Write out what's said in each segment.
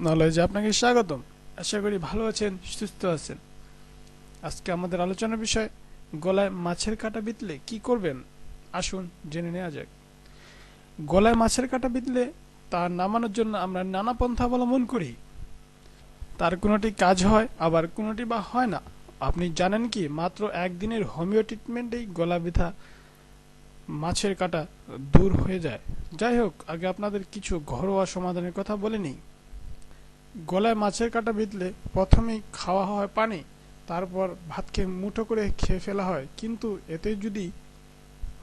নলেজে আপনাকে স্বাগতম। আশা করি ভালো আছেন, সুস্থ আছেন। আজকে আমাদের আলোচনার বিষয়, গলায় মাছের কাঁটা বিতলে কি করবেন? আসুন জেনে নেওয়া যাক। গলায় মাছের কাঁটা বিতলে তা নামানোর জন্য আমরা নানা পন্থা অবলম্বন করি। তার কোনোটি কাজ হয়, আবার কোনোটি বা হয় না। আপনি জানেন কি, মাত্র একদিনের হোমিও ট্রিটমেন্টেই গলা ব্যথা মাছের কাঁটা দূর হয়ে যায়। যাই হোক, আগে আপনাদের কিছু ঘরোয়া সমাধানের কথা বলে নিই। গলায় মাছের কাটা বিঁধলে প্রথমেই খাওয়া হয় পানি, তারপর ভাতকে মুঠো করে খেয়ে ফেলা হয়। কিন্তু এতে যদি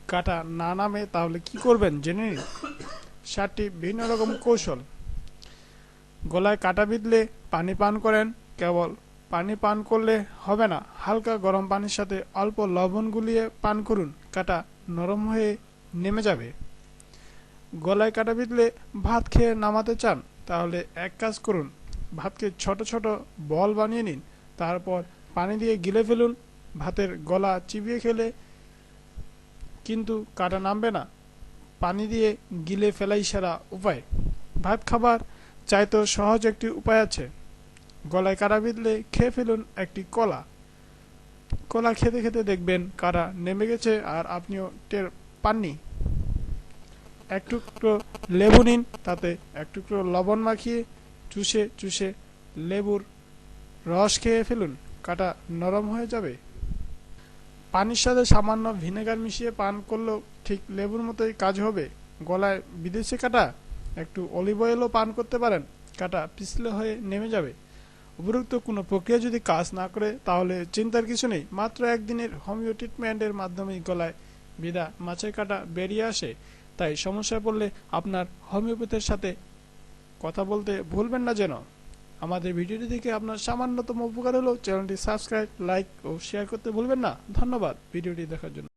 কাটা না নামে, তাহলে কি করবেন জেনে নিন। সাতটি ভিন্ন রকম কৌশল। গলায় কাটা বিঁধলে পানি পান করেন, কেবল পানি পান করলে হবে না। হালকা গরম পানির সাথে অল্প লবণ গুলিয়ে পান করুন, কাটা নরম হয়ে নেমে যাবে। গলায় কাটা বিঁধলে ভাত খেয়ে নামাতে চান তাহলে এক কাজ করুন, ভাতকে ছোট ছোট বল বানিয়ে নিন, তারপর পানি দিয়ে গিলে ফেলুন, ভাতের গলা চিবিয়ে খেলে কিন্তু কাটা নামবে না। পানি দিয়ে গিলে ফেলাই সেরা উপায়। ভাত খাবার চাইতেও সহজ একটি উপায় আছে। গলায় কাটা বিঁধলে খেয়ে ফেলুন একটি কলা। কলা খেতে খেতে দেখবেন কারা নেমে গেছে আর আপনিও টের পাননি। এক টুকরো লেবু নিন, তাতে এক টুকরো লবণ মাখিয়ে চুষে চুষে লেবুর রস খেয়ে ফেলুন, কাটা নরম হয়ে যাবে। পানির সাথে সামান্য ভিনেগার মিশিয়ে পান করলেও ঠিক লেবুর মতোই কাজ হবে। গলায় বিদেশি কাটা, একটু অলিভ অয়েলও পান করতে পারেন, কাটা পিছলে হয়ে নেমে যাবে। উপরোক্ত কোনো প্রক্রিয়া যদি কাজ না করে, তাহলে চিন্তার কিছু নেই, মাত্র একদিনের হোমিও ট্রিটমেন্টের মাধ্যমেই গলায় বিদা মাছের কাটা বেরিয়ে আসে। তাই সমস্যায় পড়লে আপনার হোমিওপ্যাথের সাথে কথা বলতে ভুলবেন না যেন। আমাদের ভিডিওটি থেকে আপনার সামান্যতম উপকার হলো চ্যানেলটি সাবস্ক্রাইব, লাইক ও শেয়ার করতে ভুলবেন না। ধন্যবাদ ভিডিওটি দেখার জন্য।